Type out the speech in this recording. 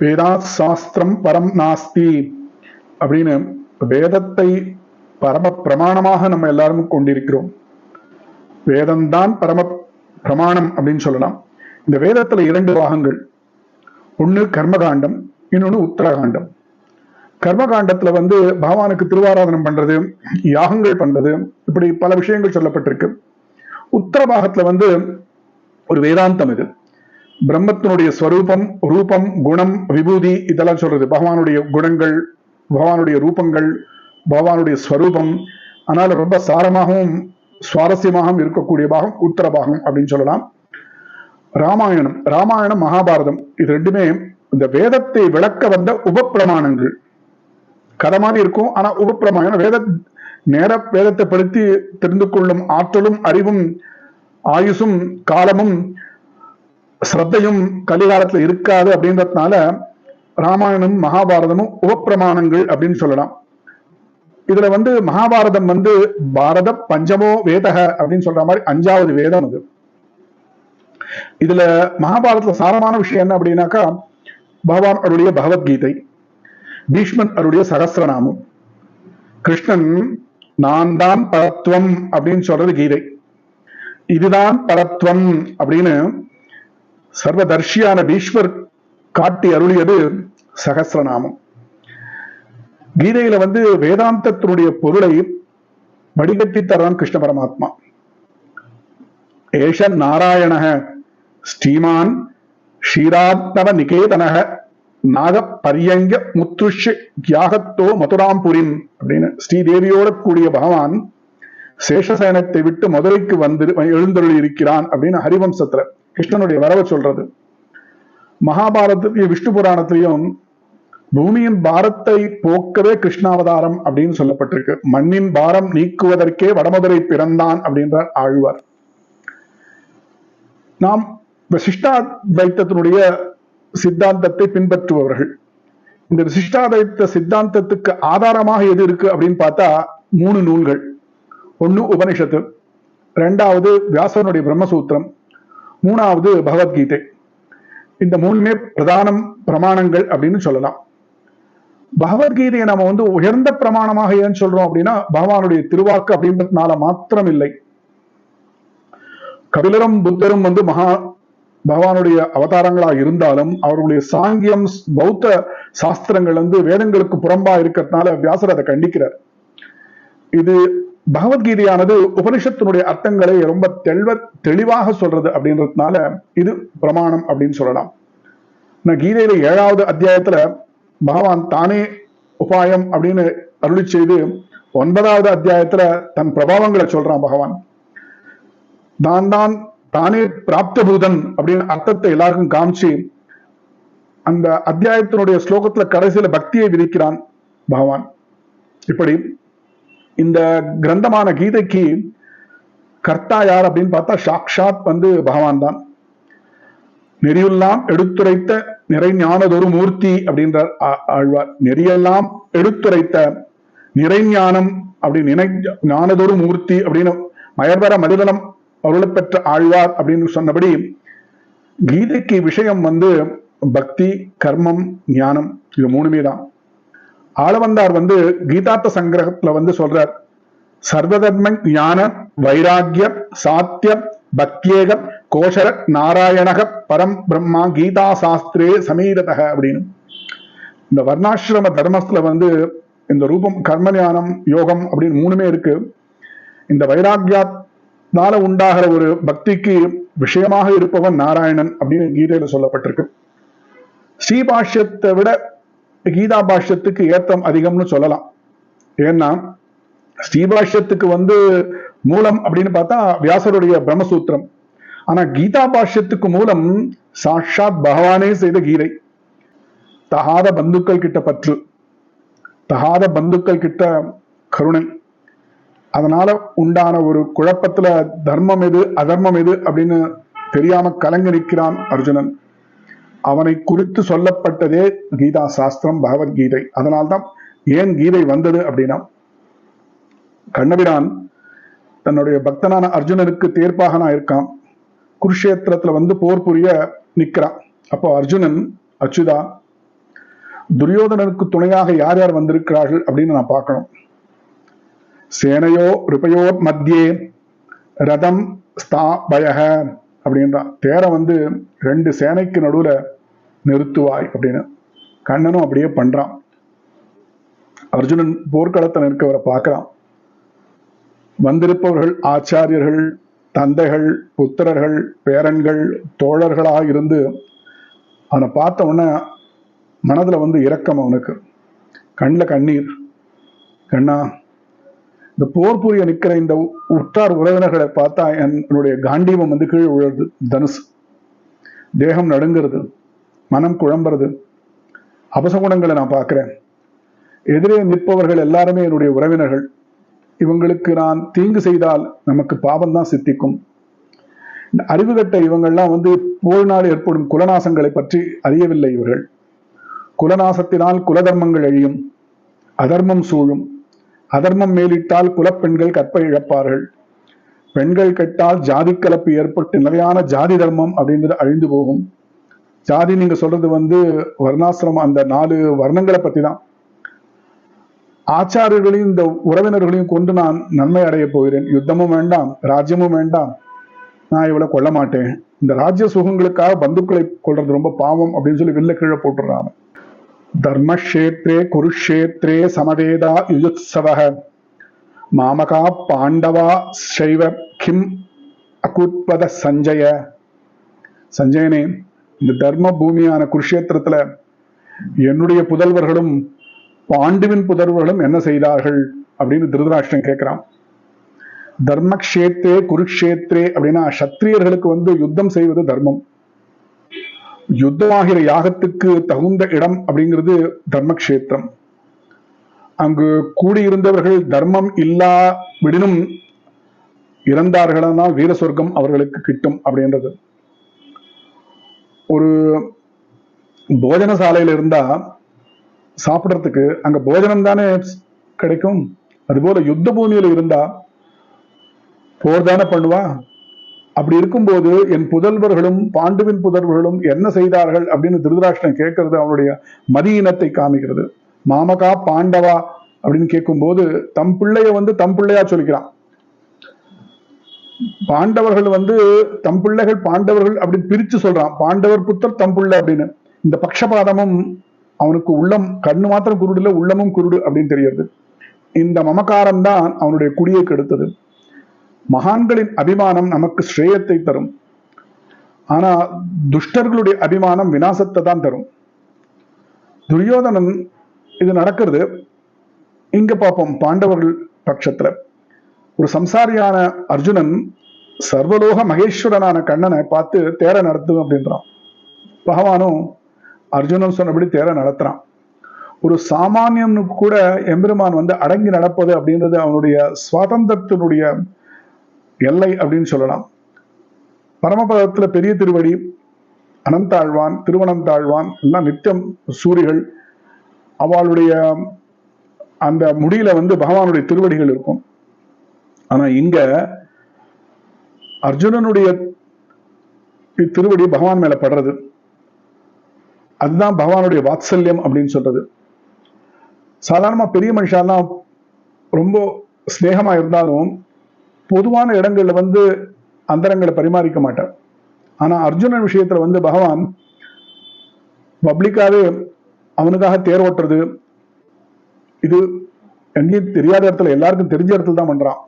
வேதா சாஸ்திரம் பரம் நாஸ்தி அப்படின்னு வேதத்தை பரம பிரமாணமாக நம்ம எல்லாரும் கொண்டிருக்கிறோம். வேதம்தான் பரம பிரமாணம் அப்படின்னு சொல்லலாம். இந்த வேதத்துல இரண்டு பாகங்கள். ஒண்ணு கர்மகாண்டம் இன்னொன்னு உத்தரகாண்டம். கர்மகாண்டத்துல வந்து பகவானுக்கு திருவாராதனம் பண்றது யாகங்கள் பண்றது இப்படி பல விஷயங்கள் சொல்லப்பட்டிருக்கு. உத்தர பாகத்துல வந்து ஒரு வேதாந்தம் இது. பிரம்மத்தினுடைய ஸ்வரூபம் ரூபம் குணம் விபூதி இதெல்லாம் சொல்றது. பகவானுடைய குணங்கள் பகவானுடைய ரூபங்கள் பகவானுடைய ஸ்வரூபம். அதனால ரொம்ப சாரமாகவும் சுவாரஸ்யமாகவும் இருக்கக்கூடிய பாகம் உத்தர பாகம் அப்படின்னு சொல்லலாம். ராமாயணம் ராமாயணம் மகாபாரதம் இது ரெண்டுமே இந்த வேதத்தை விளக்க வந்த உபப்பிரமாணங்கள். கதை மாதிரி இருக்கும் ஆனா உபப்பிரமாணம் வேத நேர வேதத்தை படுத்தி தெரிந்து கொள்ளும் ஆற்றலும் அறிவும் ஆயுசும் காலமும் ஸ்ரத்தையும் கலிகாலத்துல இருக்காது அப்படின்றதுனால ராமாயணம் மகாபாரதமும் உபப்பிரமாணங்கள் அப்படின்னு சொல்லலாம். இதுல வந்து மகாபாரதம் வந்து பாரத பஞ்சமோ வேதக அப்படின்னு சொல்ற மாதிரி அஞ்சாவது வேதம் அது. இதுல மகாபாரதத்துல சாரமான விஷயம் என்ன அப்படின்னாக்கா பகவான் அவருடைய பகவத்கீதை பீஷ்மன் அவருடைய சகசிரநாமம் கிருஷ்ணன் நான் தான் பரத்வம் அப்படின்னு சொல்றது கீதை. இதுதான் பரத்வம் அப்படின்னு சர்வதர்ஷியான பீஷ்வர் காட்டி அருளியது சகசிரநாமம். கீதையில வந்து வேதாந்தத்தினுடைய பொருளை வடிகட்டி தர்றான் கிருஷ்ண பரமாத்மா. ஏஷ நாராயண ஸ்ரீமான் ஷீராத்மவ நிகேதனக நாக பரியங்க முத்துஷ யாகத்தோ மதுராம்புரின் அப்படின்னு ஸ்ரீதேவியோட கூடிய பகவான் சேஷசயனத்தை விட்டு மதுரைக்கு வந்து எழுந்தருளி இருக்கிறான் அப்படின்னு ஹரிவம்சத்துல கிருஷ்ணனுடைய வரவை சொல்றது. மகாபாரதத்திலையும் விஷ்ணு புராணத்திலையும் பூமியின் பாரத்தை போக்கவே கிருஷ்ணாவதாரம் அப்படின்னு சொல்லப்பட்டிருக்கு. மண்ணின் பாரம் நீக்குவதற்கே வடமதுரை பிறந்தான் அப்படின்றார் ஆழ்வார். நாம் விசிஷ்டாத்வைத்தத்தினுடைய சித்தாந்தத்தை பின்பற்றுபவர்கள். இந்த விசிஷ்டாதைத்த சித்தாந்தத்துக்கு ஆதாரமாக எது இருக்கு அப்படின்னு பார்த்தா மூணு நூல்கள். ஒண்ணு உபனிஷத்து ரெண்டாவது வியாசனுடைய பிரம்மசூத்திரம் மூணாவது பகவத்கீதை. இந்த மூணுமே பிரதானம் பிரமாணங்கள் அப்படின்னு சொல்லலாம். பகவத்கீதையை நம்ம வந்து உயர்ந்த பிரமாணமாக ஏன் சொல்றோம் அப்படின்னா பகவானுடைய திருவாக்கு அப்படின்றதுனால மாத்திரம் இல்லை கபிலரும் புத்தரும் வந்து மகா பகவானுடைய அவதாரங்களா இருந்தாலும் அவர்களுடைய சாங்கியம் பௌத்த சாஸ்திரங்கள் வந்து வேதங்களுக்கு புறம்பா இருக்கிறதுனால வியாசர் அதை கண்டிக்கிறார். இது பகவத்கீதையானது உபனிஷத்தினுடைய அர்த்தங்களை ரொம்ப தெளிவ தெளிவாக சொல்றது அப்படின்றதுனால இது பிரமாணம் அப்படின்னு சொல்லலாம். நான் கீதையில ஏழாவது அத்தியாயத்துல பகவான் தானே உபாயம் அப்படின்னு அருளி செய்து ஒன்பதாவது அத்தியாயத்துல தன் பிரபாவங்களை சொல்றான் பகவான். தான் தான் தானே பிராப்தபூதன் அப்படின்னு அர்த்தத்தை எல்லாருக்கும் காமிச்சு அந்த அத்தியாயத்தினுடைய ஸ்லோகத்துல கடைசியில பக்தியை விதிக்கிறான் பகவான். இப்படி இந்த கிரந்தமான கீதைக்கு கர்த்தா யார் அப்படின்னு பார்த்தா சாக்ஷாத் வந்து பகவான் தான். நெறியெல்லாம் எடுத்துரைத்த நிறை ஞானதொரு மூர்த்தி அப்படின்றார் ஆழ்வார். நெறியெல்லாம் எடுத்துரைத்த நிறைஞானம் அப்படின்னு நினை ஞானதொரு மூர்த்தி அப்படின்னு மயர்வர மதிவனம் அருளை பெற்ற ஆழ்வார் அப்படின்னு சொன்னபடி கீதைக்கு விஷயம் வந்து பக்தி கர்மம் ஞானம் இது மூணுமே தான். ஆளவந்தார் வந்து கீதார்த்த சங்கிரகத்துல வந்து சொல்றார் சர்வதர்ம ஞான வைராகிய சாத்திய பக்தியேக கோஷர நாராயணக பரம் பிரம்மா கீதா சாஸ்திரே சமீரதக அப்படின்னு. இந்த வர்ணாசிரம தர்மத்துல வந்து இந்த ரூபம் கர்ம ஞானம் யோகம் அப்படின்னு மூணுமே இருக்கு. இந்த வைராகியாத்னால உண்டாகிற ஒரு பக்திக்கு விஷயமாக இருப்பவன் நாராயணன் அப்படின்னு கீதையில சொல்லப்பட்டிருக்கு. ஸ்ரீபாஷ்யத்தை விட கீதா பாஷ்யத்துக்கு ஏத்தம் அதிகம்னு சொல்லலாம். ஏன்னா ஸ்ரீபாஷ்யத்துக்கு வந்து மூலம் அப்படின்னு பார்த்தா வியாசருடைய பிரம்மசூத்திரம். ஆனா கீதா பாஷ்யத்துக்கு மூலம் சாட்சாத் பகவானே செய்த கீதை. தகாத பந்துக்கள் கிட்ட பற்று தகாத பந்துக்கள் கிட்ட கருணை. அதனால உண்டான ஒரு குழப்பத்துல தர்மம் எது அதர்மம் எது அப்படின்னு தெரியாம கலங்கி நிற்கிறான் அர்ஜுனன். அவனை குறித்து சொல்லப்பட்டதே கீதா சாஸ்திரம் பகவத்கீதை. அதனால்தான் ஏன் கீதை வந்தது அப்படின்னா கண்ணபிரான் தன்னுடைய பக்தனான அர்ஜுனனுக்கு தேர்ப்பாக நான் இருக்கான். குருஷேத்திரத்துல வந்து போர் புரிய நிக்கிறான். அப்போ அர்ஜுனன் அச்சுதா துரியோதனனுக்கு துணையாக யார் யார் வந்திருக்கிறார்கள் அப்படின்னு நான் பார்க்கணும். சேனையோ ரிபயோர் மத்தியே ரதம் ஸ்தாபயக அப்படின்றான். தேரை வந்து ரெண்டு சேனைக்கு நடுவுல நிறுத்துவாய் அப்படின்னு. கண்ணனும் அப்படியே பண்றான். அர்ஜுனன் போர்க்களத்தில் இருக்கவரை பார்க்கறான். வந்திருப்பவர்கள் ஆச்சாரியர்கள் தந்தைகள் புத்திரர்கள் பேரன்கள் தோழர்களாக இருந்து அவனை பார்த்த உடனே மனதுல வந்து இரக்கம் அவனுக்கு. கண்ணில் கண்ணீர். கண்ணா இந்த போர் புரிய நிற்கிற இந்த உற்றார் உறவினர்களை பார்த்தா என்னுடைய காண்டீபம் வந்து கீழே விழுறது தனுசு. தேகம் நடுங்கிறது. மனம் குழம்புறது. அபசகுணங்களை நான் பார்க்கிறேன். எதிரே நிற்பவர்கள் எல்லாருமே என்னுடைய உறவினர்கள். இவங்களுக்கு நான் தீங்கு செய்தால் நமக்கு பாவம் தான் சித்திக்கும். இந்த அறிவுகட்ட இவங்கள்லாம் வந்து போரினால் ஏற்படும் குலநாசங்களை பற்றி அறியவில்லை இவர்கள். குலநாசத்தினால் குலதர்மங்கள் அழியும். அதர்மம் சூழும். அதர்மம் மேலிட்டால் குலப்பெண்கள் கற்பை இழப்பார்கள். பெண்கள் கெட்டால் ஜாதி கலப்பு ஏற்பட்டு நிலையான ஜாதி தர்மம் அப்படின்றது அழிந்து போகும். ஜாதி நீங்க சொல்றது வந்து வர்ணாசிரமம் அந்த நாலு வர்ணங்களை பத்தி தான் ஆச்சாரியர்களையும் இந்த உறவினர்களையும் கொண்டு நான் நன்மை அடைய போகிறேன். யுத்தமும் வேண்டாம் ராஜ்யமும் வேண்டாம். நான் இவளை கொல்ல மாட்டேன். இந்த ராஜ்ய சுகங்களுக்காக பந்துக்களை கொள்றது ரொம்ப பாவம் அப்படின்னு சொல்லி வெளில கீழே போட்டுறாங்க தர்மக்ஷேத்ரே குருஷேத்ரே சமவேதா யுயுத்சவ மாமகா பாண்டவா சைவ கிம் அகுத்வத சஞ்சய. சஞ்சயனே இந்த தர்ம பூமியான குருஷேத்திரத்துல என்னுடைய புதல்வர்களும் பாண்டுவின் புதல்வர்களும் என்ன செய்தார்கள் அப்படின்னு திருதராஷ்டிரம் கேட்கிறான். தர்மக்ஷேத்ரே குருக்ஷேத்ரே அப்படின்னா சத்திரியர்களுக்கு வந்து யுத்தம் செய்வது தர்மம். யுத்தமாகிற யாகத்துக்கு தகுந்த இடம் அப்படிங்கிறது தர்மக்ஷேத்திரம். அங்கு கூடியிருந்தவர்கள் தர்மம் இல்லா விடினும் இறந்தார்களானால் வீர சொர்க்கம் அவர்களுக்கு கிட்டும் அப்படின்றது. ஒரு போஜன சாலையில இருந்தா சாப்பிடறதுக்கு அங்க போஜனம் தானே கிடைக்கும்? அதுபோல யுத்த பூமியில இருந்தா போர் தானே பண்ணுவா? அப்படி இருக்கும்போது என் புதல்வர்களும் பாண்டுவின் புதல்வர்களும் என்ன செய்தார்கள் அப்படின்னு திருதராஷ்டன் கேட்கறது அவனுடைய மதியினத்தை காமிக்கிறது. மாமகா பாண்டவா அப்படின்னு கேட்கும்போது தம் பிள்ளைய வந்து தம் பிள்ளையா சொல்லிக்கிறான். பாண்டவர்கள் வந்து தம் பிள்ளைகள் பாண்டவர்கள் அப்படின்னு பிரிச்சு சொல்றான். பாண்டவர் புத்தர் தம் பிள்ளை அப்படின்னு. இந்த பக்ஷபாதமும் அவனுக்கு உள்ளம் கண்ணு மாத்திரம் குருடு இல்லை உள்ளமும் குருடு அப்படின்னு தெரியுது. இந்த மமகாரம் தான் அவனுடைய குடியை கெடுத்தது. மகான்களின் அபிமானம் நமக்கு ஸ்ரேயத்தை தரும். ஆனா துஷ்டர்களுடைய அபிமானம் வினாசத்தை தான் தரும். துரியோதனன் இது நடக்கிறது. இங்க பார்ப்போம் பாண்டவர்கள் பட்சத்துல. ஒரு சம்சாரியான அர்ஜுனன் சர்வலோக மகேஸ்வரனான கண்ணனை பார்த்து தேர நடத்தும் அப்படின்றான். பகவானும் அர்ஜுனன் சொன்னபடி தேர நடத்துறான். ஒரு சாமானியனுக்கு கூட எம்பெருமான் வந்து அடங்கி நடப்பது அப்படின்றது அவனுடைய சுவாதந்திரத்தினுடைய எல்லை அப்படின்னு சொல்லலாம். பரமபதத்துல பெரிய திருவடி அனந்தாழ்வான் திருவனந்தாழ்வான் எல்லாம் நித்தியம் சூரிகள். அவளுடைய அந்த முடியில வந்து பகவானுடைய திருவடிகள் இருக்கும். ஆனா இங்க அர்ஜுனனுடைய திருவடி பகவான் மேல படுறது. அதுதான் பகவானுடைய வாத்சல்யம் அப்படின்னு சொல்றது. சாதாரணமா பெரிய மனுஷாலாம் ரொம்ப ஸ்நேகமா இருந்தாலும் பொதுவான இடங்கள்ல வந்து அந்தரங்களை பரிமாறிக்க மாட்டார். ஆனா அர்ஜுனன் விஷயத்துல வந்து பகவான் பப்ளிக்காவே அவனுக்காக தேர் ஓட்டுறது இது எங்கேயும் தெரியாத இடத்துல எல்லாருக்கும் தெரிஞ்ச இடத்துல தான் பண்றான்.